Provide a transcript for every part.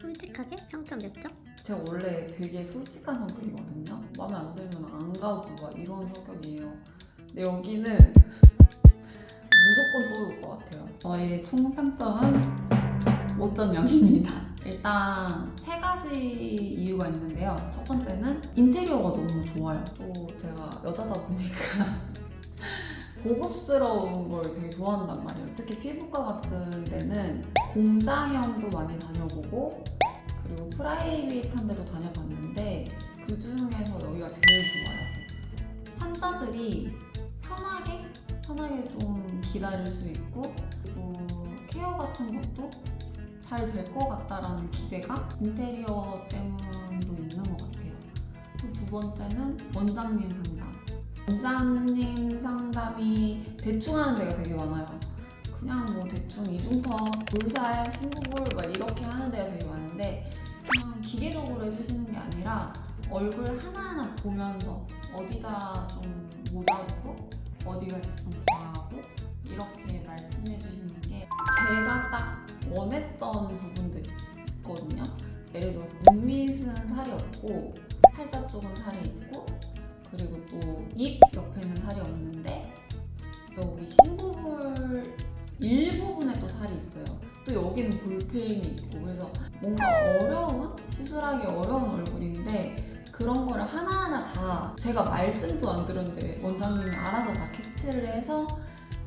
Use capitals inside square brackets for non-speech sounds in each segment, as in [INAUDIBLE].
솔직하게 평점 몇 점? 제가 원래 되게 솔직한 성격이거든요. 마음에 안 들면 안 가고 막 이런 성격이에요. 근데 여기는 무조건 떠올 것 같아요. 저의 총 평점은 5.0입니다. 일단 세 가지 이유가 있는데요. 첫 번째는 인테리어가 너무 좋아요. 또 제가 여자다 보니까 고급스러운 걸 되게 좋아한단 말이에요. 특히 피부과 같은 데는 공장형도 많이 다녀보고 그리고 프라이빗한 데도 다녀봤는데 그 중에서 여기가 제일 좋아요. 환자들이 편하게 편하게 좀 기다릴 수 있고 그리고 케어 같은 것도 잘 될 것 같다라는 기대가 인테리어 때문도 있는 것 같아요. 또두 번째는 원장님 상담. 원장님 상담이 대충 하는 데가 되게 많아요. 그냥 뭐 대충 이중턱, 볼살, 신부볼 막 이렇게 하는 데가 되게 많은데 그냥 기계적으로 해주시는 게 아니라 얼굴 하나하나 보면서 어디가 좀 모자르고 어디가 지금 과하고 이렇게 말씀해 주시는 게 제가 딱 원했던 부분들이 있거든요. 예를 들어서 눈 밑은 살이 없고 팔자 쪽은 살이 있고 그리고 또 입 옆에는 살이 없는데 여기 신부볼 일부분에 또 살이 있어요. 또 여기는 볼페인이 있고 그래서 뭔가 어려운 시술하기 어려운 얼굴인데 그런 거를 하나하나 다 제가 말씀도 안 드렸는데 원장님이 알아서 다 캐치를 해서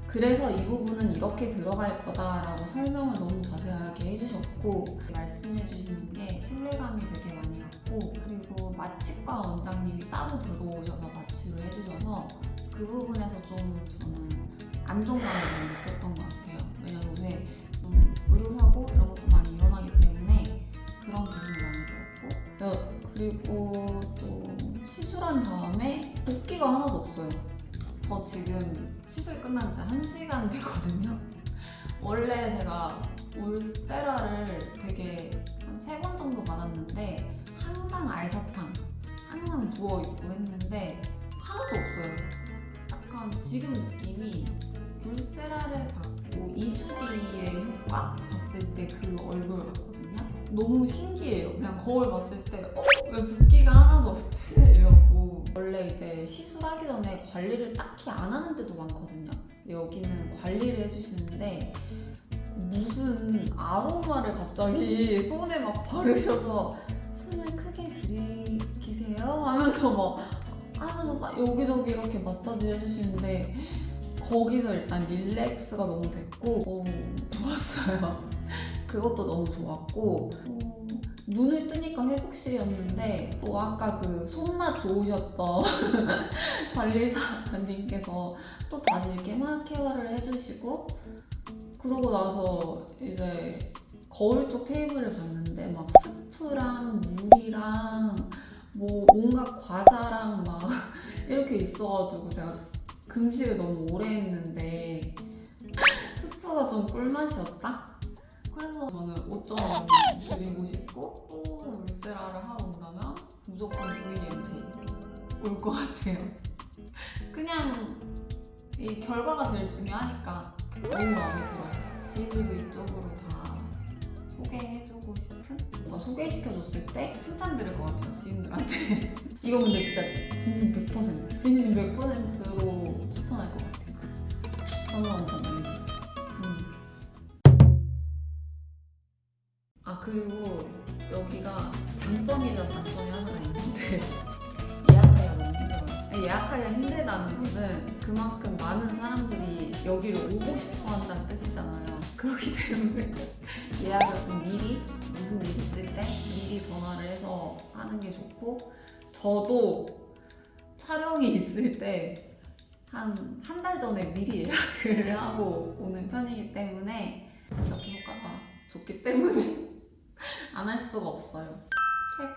그래서 이 부분은 이렇게 들어갈 거다라고 설명을 너무 자세하게 해주셨고 말씀해 주시는 게 신뢰감이 되게 많이 갔고 그리고 마취과 원장님이 따로 들어오 해주셔서 그 부분에서 좀 저는 안정감을 많이 느꼈던 것 같아요. 왜냐면 요새 좀 의료사고 이런 것도 많이 일어나기 때문에 그런 부분이 많이 들었고 어, 그리고 또 시술한 다음에 붓기가 하나도 없어요. 저 지금 시술 끝난 지 한 시간 됐거든요. [LAUGHS] 원래 제가 울세라를 되게 한 세 번 정도 받았는데 항상 알사탕, 항상 누워 있고 했는데 하나도 없어요. 약간 지금 느낌이 울세라를 받고 2주 뒤에 효과 봤을 때 그 얼굴 같거든요. 너무 신기해요. 그냥 거울 봤을 때, 어? 왜 붓기가 하나도 없지? [LAUGHS] 이러고. 원래 이제 시술하기 전에 관리를 딱히 안 하는 데도 많거든요. 여기는 관리를 해주시는데, 무슨 아로마를 갑자기 손에 막 바르셔서 숨을 크게 들이키세요 하면서 막 하면서 막 여기저기 이렇게 마사지 해주시는데 거기서 일단 릴렉스가 너무 됐고 어, 좋았어요. [LAUGHS] 그것도 너무 좋았고 어, 눈을 뜨니까 회복실이었는데 또 아까 그 손맛 좋으셨던 [LAUGHS] 관리사님께서 또 다시 이렇게 막 케어를 해주시고 그러고 나서 이제 거울 쪽 테이블을 봤는데 막 스프랑 물이랑 뭐 온갖 과자랑 막 [LAUGHS] 이렇게 있어가지고 제가 금식을 너무 오래 했는데 [LAUGHS] 스프가 좀 꿀맛이었다? 그래서 저는 5점 드리고 싶고 또 울세라를 하러 온다면 무조건 VNJ 올 것 같아요. [LAUGHS] 그냥 이 결과가 제일 중요하니까 너무 마음에 들어요. 지인들도 이쪽으로 다 소개해주고 싶은? 뭔가 소개시켜줬을 때 칭찬 들을 것 같아요, 지인들한테. [LAUGHS] 이거 근데 진짜 진심 100%. 진심 100%로 추천할 것 같아요. 저는 완전 알지. 음. 아, 그리고 여기가 장점이나 단점이 하나가 있는데 아니, 예약하기가 힘들다는 거는 그만큼 많은 사람들이 여기를 오고 싶어 한다는 뜻이잖아요. 그렇기 때문에 [LAUGHS] 예약을 좀 미리 무슨 일이 있을 때 미리 전화를 해서 하는 게 좋고 저도 촬영이 있을 때 한 한 달 전에 미리 예약을 [LAUGHS] 하고 오는 편이기 때문에 이렇게 효과가 좋기 때문에 [LAUGHS] 안 할 수가 없어요. 책